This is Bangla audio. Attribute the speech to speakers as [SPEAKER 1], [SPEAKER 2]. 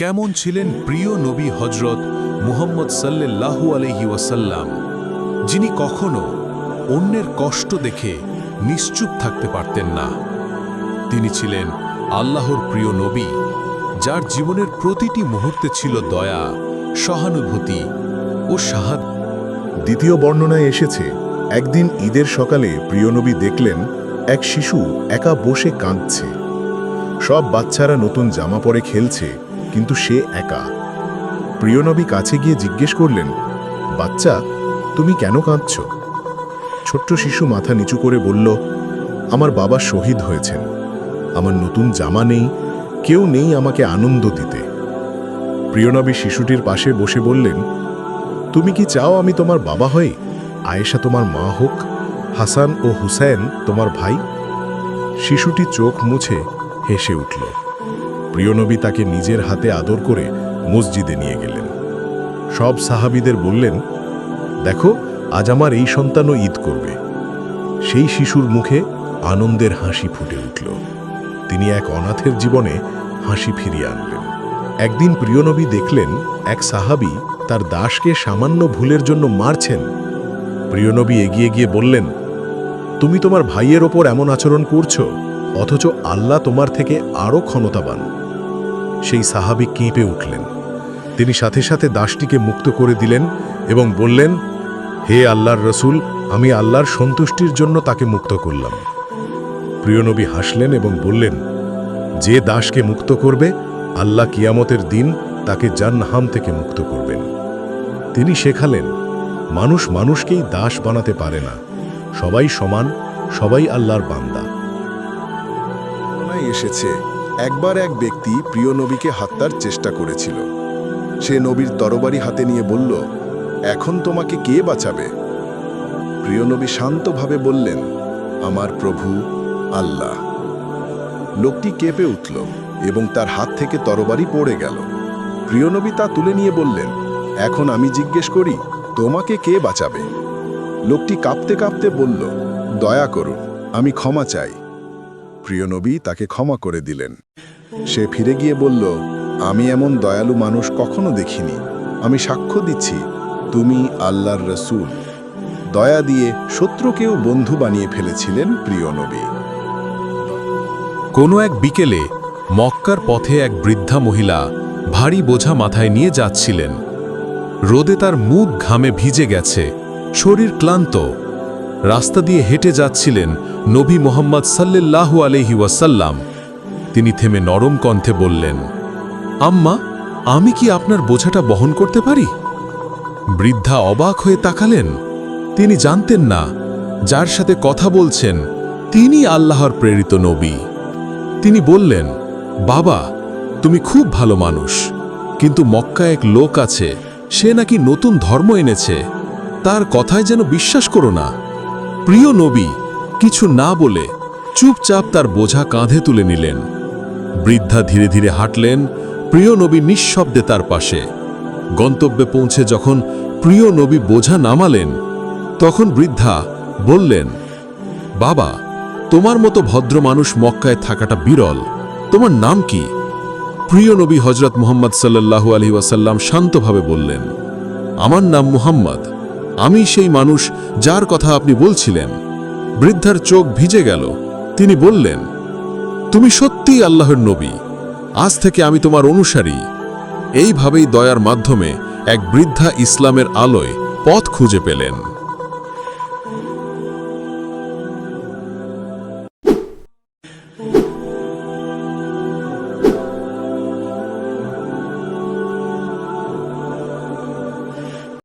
[SPEAKER 1] কেমন ছিলেন প্রিয় নবী হজরত মুহম্মদ সাল্লাল্লাহু আলহি ওয়াসাল্লাম, যিনি কখনো অন্যের কষ্ট দেখে নিশ্চুপ থাকতে পারতেন না। তিনি ছিলেন আল্লাহর প্রিয় নবী, যার জীবনের প্রতিটি মুহূর্তে ছিল দয়া, সহানুভূতি ও সাহায্য
[SPEAKER 2] দ্বিতীয় বর্ণনায় এসেছে, একদিন ঈদের সকালে প্রিয়নবী দেখলেন এক শিশু একা বসে কাঁদছে। সব বাচ্চারা নতুন জামা পরে খেলছে কিন্তু সে একা। প্রিয়নবী কাছে গিয়ে জিজ্ঞেস করলেন, বাচ্চা, তুমি কেন কাঁদছ? ছোট্ট শিশু মাথা নিচু করে বলল, আমার বাবা শহীদ হয়েছেন। আমার নতুন জামা নেই, কেউ নেই আমাকে আনন্দ দিতে। প্রিয়নবী শিশুটির পাশে বসে বললেন, তুমি কি চাও আমি তোমার বাবা হই? আয়েশা তোমার মা হোক, হাসান ও হুসাইন তোমার ভাই? শিশুটি চোখ মুছে হেসে উঠল। প্রিয়নবী তাকে নিজের হাতে আদর করে মসজিদে নিয়ে গেলেন। সব সাহাবিদের বললেন, দেখো, আজ আমার এই সন্তানও ঈদ করবে। সেই শিশুর মুখে আনন্দের হাসি ফুটে উঠল। তিনি এক অনাথের জীবনে হাসি ফিরিয়ে আনলেন। একদিন প্রিয়নবী দেখলেন, এক সাহাবি তার দাসকে সামান্য ভুলের জন্য মারছেন। প্রিয়নবী এগিয়ে গিয়ে বললেন, তুমি তোমার ভাইয়ের ওপর এমন আচরণ করছ, অথচ আল্লাহ তোমার থেকে আরও ক্ষমতাবান। সেই সাহাবি কেঁপে উঠলেন। তিনি সাথে সাথে দাসটিকে মুক্ত করে দিলেন এবং বললেন, হে আল্লাহর রসুল, আমি আল্লাহর সন্তুষ্টির জন্য তাকে মুক্ত করলাম। প্রিয়নবী হাসলেন এবং বললেন, যে দাসকে মুক্ত করবে, আল্লাহ কিয়ামতের দিন তাকে জান্নাহাম থেকে মুক্ত করবেন। তিনি শেখালেন, মানুষ মানুষকেই দাস বানাতে পারে না। সবাই সমান, সবাই আল্লাহর বান্দা।
[SPEAKER 3] এসেছে একবার এক ব্যক্তি প্রিয় নবীকে হত্যার চেষ্টা করেছিল। সে নবীর তরবারি হাতে নিয়ে বলল, এখন তোমাকে কে বাঁচাবে? প্রিয় নবী শান্তভাবে বললেন, আমার প্রভু আল্লাহ। লোকটি কেঁপে উঠল এবং তার হাত থেকে তরবারি পড়ে গেল। প্রিয় নবী তা তুলে নিয়ে বললেন, এখন আমি জিজ্ঞেস করি, তোমাকে কে বাঁচাবে? লোকটি কাঁপতে কাঁপতে বলল, দয়া করুন, আমি ক্ষমা চাই। প্রিয় নবী তাকে ক্ষমা করে দিলেন। সে ফিরে গিয়ে বলল, আমি এমন দয়ালু মানুষ কখনো দেখিনি। আমি সাক্ষ্য দিচ্ছি, তুমি আল্লাহর রসুল। দয়া দিয়ে শত্রুকেও বন্ধু বানিয়ে ফেলেছিলেন প্রিয় নবী।
[SPEAKER 1] কোনো এক বিকেলে মক্কার পথে এক বৃদ্ধা মহিলা ভারী বোঝা মাথায় নিয়ে যাচ্ছিলেন। রোদে তার মুখ ঘামে ভিজে গেছে, শরীর ক্লান্ত। রাস্তা দিয়ে হেঁটে যাচ্ছিলেন নবী মোহাম্মদ সাল্লাল্লাহু আলহি ওয়াসাল্লাম। তিনি থেমে নরম কণ্ঠে বললেন, আম্মা, আমি কি আপনার বোঝাটা বহন করতে পারি? বৃদ্ধা অবাক হয়ে তাকালেন। তিনি জানতেন না, যার সাথে কথা বলছেন তিনি আল্লাহর প্রেরিত নবী। তিনি বললেন, বাবা, তুমি খুব ভালো মানুষ, কিন্তু মক্কা এক লোক আছে, সে নাকি নতুন ধর্ম এনেছে, তার কথায় যেন বিশ্বাস করো না। প্রিয় নবী, কিছু না বলে চুপচাপ তার বোঝা কাঁধে তুলে নিলেন। বৃদ্ধা ধীরে ধীরে হাঁটলেন, প্রিয় নবী নিঃশব্দে তার পাশে। গন্তব্যে পৌঁছে যখন প্রিয় নবী বোঝা নামালেন, তখন বৃদ্ধা বললেন, বাবা, তোমার মতো ভদ্র মানুষ মক্কায় থাকাটা বিরল। তোমার নাম কি? প্রিয় নবী হজরত মুহাম্মদ সাল্লাল্লাহু আলহি ওয়াসাল্লাম শান্তভাবে বললেন, আমার নাম মুহাম্মদ। আমি সেই মানুষ যার কথা আপনি বলছিলেন। বৃদ্ধার চোখ ভিজে গেল। তিনি বললেন, তুমি সত্যিই আল্লাহর নবী। আজ থেকে আমি তোমার অনুসারী। এইভাবেই দয়ার মাধ্যমে এক বৃদ্ধা ইসলামের আলোয় পথ খুঁজে পেলেন।